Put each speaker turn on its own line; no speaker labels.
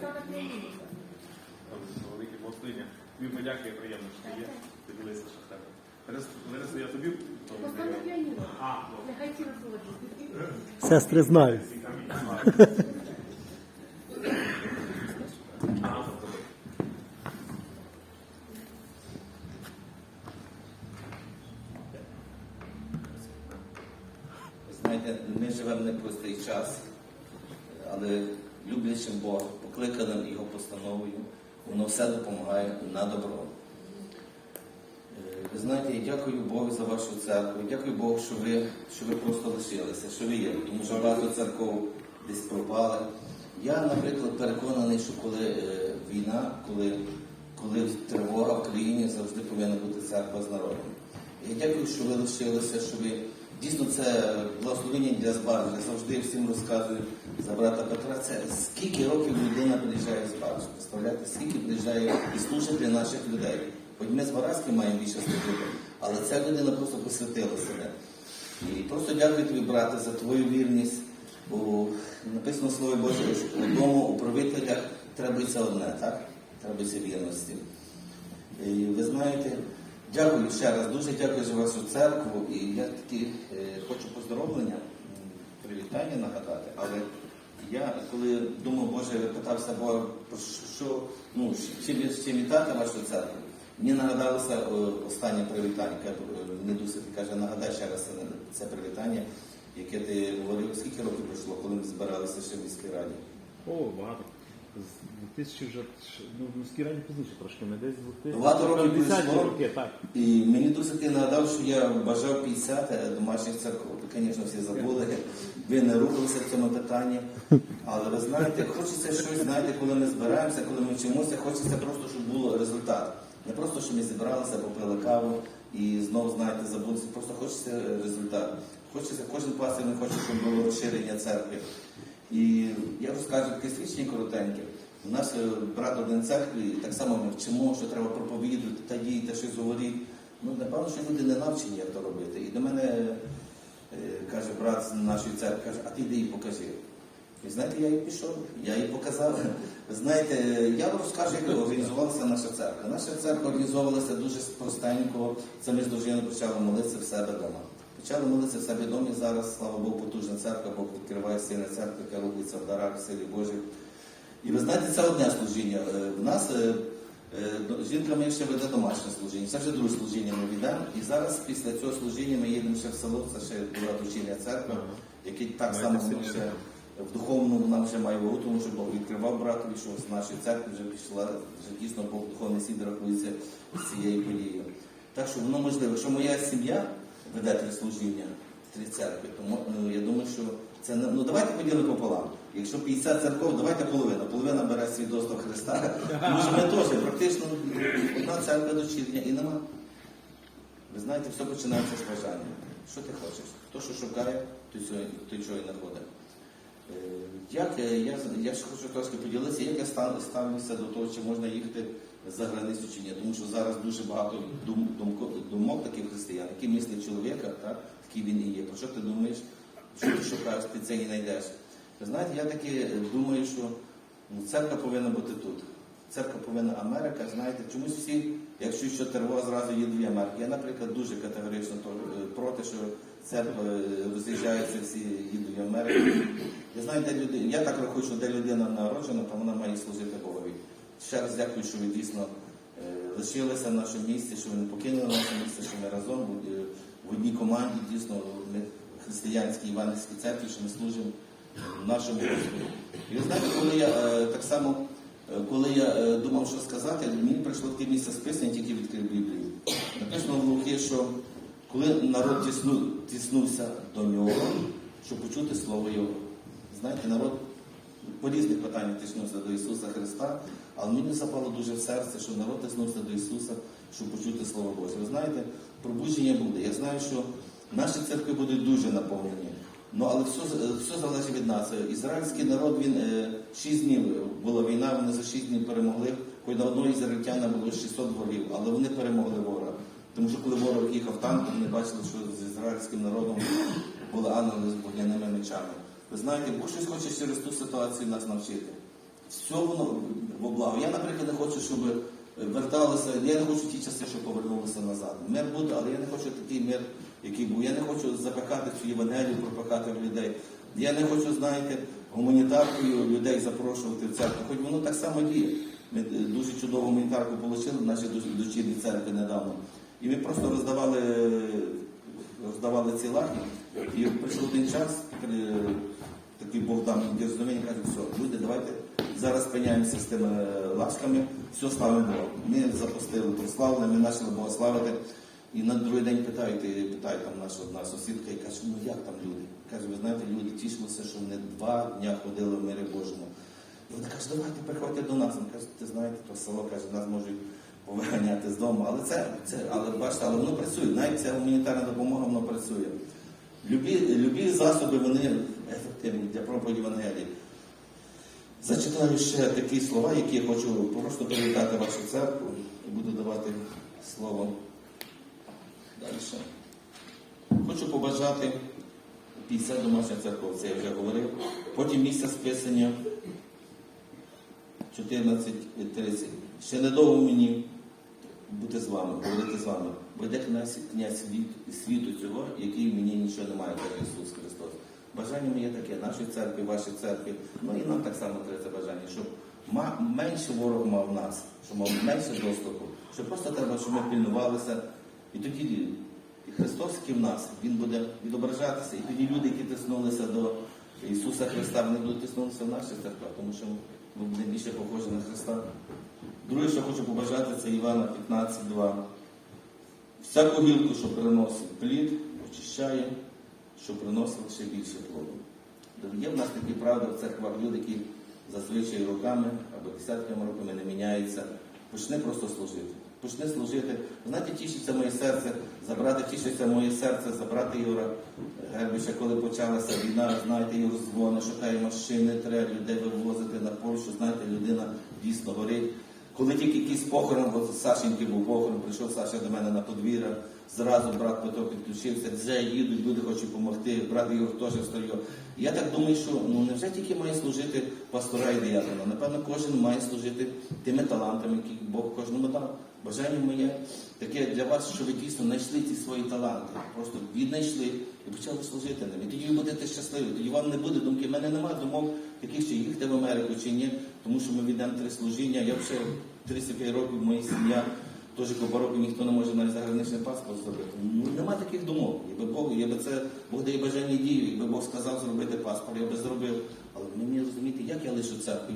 Саме.
Велике благословення. Тобі подяки, приємно, що ти є. Поділися, що в тебе. Лариса, я тобі А.
Сестри знають.
Знаєте, ми живемо в непростий час, але люблячим Бога, покликаним Його постановою, воно все допомагає на добро. Е, Ви знаєте, я дякую Богу за вашу церкву, дякую Богу, що ви, що ви просто лишилися, що ви є, тому що багато церков десь пропали. Я, наприклад, переконаний, що коли е, війна, коли, коли тривога в країні, завжди повинна бути церква з народом. Я дякую, що ви лишилися, що ви дійсно це благословення для Збаржа. Я завжди всім розказую за брата Петра. Це скільки років людина приїжджає з Баржа. Представляєте, скільки приїжджає і служить для наших людей. Хоч ми з Вараськи маємо більше служити, але ця людина просто посвятила себе. І просто дякую тобі, брате, за твою вірність. Бо написано Слово Боже, що одному управителя требується одне, так? Требується вірності. І ви знаєте, дякую ще раз, дуже дякую за вашу церкву. І я таки е, хочу поздоровлення, привітання нагадати. Але я, коли думав, Боже, питався Бога, про що, ну, чим, вітати вашу церкву, мені нагадалося е, останнє привітання, не досить каже, нагадай ще раз це привітання, яке ти говорив, скільки років пройшло, коли ми збиралися ще в міській раді.
О, багато. З 2000 вже, ну, в раді пізніше трошки, не десь 2000.
Багато років
50
пройшло.
роки, так.
І мені досить ти нагадав, що я бажав 50 домашніх церков. Ви, звісно, всі забули, ви не рухалися в цьому питанні. Але ви знаєте, хочеться щось, знаєте, коли ми збираємося, коли ми вчимося, хочеться просто, щоб було результат. Не просто, щоб ми зібралися, попили каву і знову, знаєте, забулися. Просто хочеться результат. Хочеться, кожен пастир не хоче, щоб було розширення церкви. І я розкажу таке свідчення коротеньке. У нас е, брат один церкві, так само ми вчимо, що треба проповідувати та діяти, щось говорити. Ну, напевно, що люди не навчені, як то робити. І до мене е, каже брат з нашої церкви, каже, а ти йди і покажи. І знаєте, я і пішов, я їй показав. Знаєте, я вам розкажу, як організувалася наша церква. Наша церква організовувалася дуже простенько. Це ми з дружиною почали молитися в себе вдома. Почали молитися в себе вдома зараз, слава Богу, потужна церква, Бог відкриває сильна церква, яка робиться в дарах, в силі Божій. І ви знаєте, це одне служіння. Е, В нас е, е, жінка моя ще веде домашнє служіння. Це вже друге служіння ми ведемо. І зараз після цього служіння ми їдемо ще в село, це ще була дочірня церква, який так само ще в духовному нам вже має вагу, тому що Бог відкривав братові, що з нашої церкви вже пішла, вже дійсно Бог духовний сід рахується з цією подією. Так що воно можливо, якщо моя сім'я веде служіння, три церкви, то мо- ну, я думаю, що це ну давайте поділимо пополам. Якщо 50 церков, давайте половина. Половина бере свідоцтво Христа. Тому що ми теж практично одна церква дочірня і нема. Ви знаєте, все починається з бажання. Що ти хочеш? Хто що шукає, той чого і знаходить. Е, Як е, я, я ще хочу трошки поділитися, як я став- ставлюся до того, чи можна їхати за границю чи ні. Тому що зараз дуже багато дум, думко- думок таких християн, які мислять чоловіка, так, такий він і є. Про що ти думаєш? Що ти шукаєш, ти це і знайдеш. Ви знаєте, я таки е, думаю, що ну, церква повинна бути тут. Церква повинна Америка, знаєте, чомусь всі, якщо що тривога, зразу їдуть в Америку. Я, наприклад, дуже категорично е, проти, що церква е, роз'їжджається, всі їдуть в Америку. Я знаю, де люди, я так рахую, що де людина народжена, то вона має служити Богові. Ще раз дякую, що ви дійсно е, лишилися в нашому місті, що ви не покинули наше місце, що ми разом е, в одній команді, дійсно, ми християнській Іванівській церкві, що ми служимо нашому Господу. І ви знаєте, коли я е, так само, е, коли я е, думав, що сказати, мені прийшло таке місце списання, тільки відкрив Біблію. Написано в Луки, що коли народ тіснувся до нього, щоб почути слово Його. Знаєте, народ по різних питаннях тиснувся до Ісуса Христа, але мені запало дуже в серце, що народ тиснувся до Ісуса, щоб почути Слово Боже. Ви знаєте, пробудження буде. Я знаю, що наші церкви будуть дуже наповнені. Ну, але все, все залежить від нас. Ізраїльський народ, він е, шість днів була війна, вони за шість днів перемогли. Хоч на одного ізраїльтяна було 600 ворів, але вони перемогли ворога. Тому що коли ворог їхав танком, вони бачили, що з ізраїльським народом були ангели з вогняними мечами. Ви знаєте, Бог щось хоче через ту ситуацію нас навчити. все воно во благо. Я, наприклад, не хочу, щоб верталися, я не хочу ті часи, щоб повернулися назад. Мир буде, але я не хочу такий мир, який був. Я не хочу запихати цю Євангелію, пропихати в людей. Я не хочу, знаєте, гуманітаркою людей запрошувати в церкву, хоч воно так само діє. Ми е, дуже чудову гуманітарку отримали душ- дочірній церкві недавно. І ми просто роздавали, роздавали ці лахи. І прийшов один час, такий Богдан Дірзновень каже, все, люди, давайте зараз спиняємося з тими е, лашками, все славимо Богу. Ми запустили, прославили, ми почали Бога славити. І на другий день питають, і питає там наша одна сусідка і каже, ну як там люди? Каже, ви знаєте, люди тішилися, що вони два дня ходили в мирі Божому. І вона каже, давайте приходьте до нас. Він каже, ти знаєте, то село каже, нас можуть повиганяти з дому. Але це, це але бачите, але воно працює. Навіть ця гуманітарна допомога воно працює. Любі, любі засоби вони ефективні для проповіді Євангелії. Зачитаю ще такі слова, які я хочу просто привітати вашу церкву і буду давати слово далі. Хочу побажати 50 домашня церква, це я вже говорив. Потім місце списання 14.30. Ще недовго мені бути з вами, говорити з вами. Бо йде князь, світу цього, який мені нічого не має, каже Ісус Христос. Бажання моє таке, нашої церкви, вашої церкви, ну і нам так само треба це бажання, щоб менше ворог мав нас, щоб мав менше доступу, щоб просто треба, щоб ми пильнувалися. І тоді і Христос, в нас, Він буде відображатися. І тоді люди, які тиснулися до Ісуса Христа, вони будуть тиснутися в наші церкви, тому що ми будемо більше похожі на Христа. Друге, що хочу побажати, це Івана 15.2. Всяку гілку, що приносить плід, очищає, що приносить ще більше плоду. Є в нас такі правди в церквах люди, які зазвичай роками або десятками роками не міняються. Почни просто служити. Почни служити. Знаєте, тішиться моє серце, забрати тішиться моє серце, забрати Юра Гербіша, коли почалася війна, знаєте, Юр дзвони, шукає машини, треба людей вивозити на Польщу, знаєте, людина дійсно горить. Коли тільки якийсь похорон, от Сашеньки був похорон, прийшов Саша до мене на подвір'я, зразу брат Петро підключився, вже їдуть, люди хочуть допомогти, брат Ігор теж. І Я так думаю, що ну невже тільки має служити пастора і диякона? Напевно, кожен має служити тими талантами, які Бог кожному дав. Бажання моє таке для вас, щоб ви дійсно знайшли ці свої таланти. Просто віднайшли і почали служити ним. Тоді ви будете щасливі. Тоді вам не буде думки. У мене немає думок, яких ще їхати в Америку чи ні, тому що ми віддаємо три служіння. Я вже 35 років, моя сім'я. Теж по року ніхто не може навіть заграничний паспорт зробити. Ну нема таких думок. Якби Бог, якби це Бог дає бажання дію, якби Бог сказав зробити паспорт, я би зробив. Але мені розуміти, як я лишу церкву.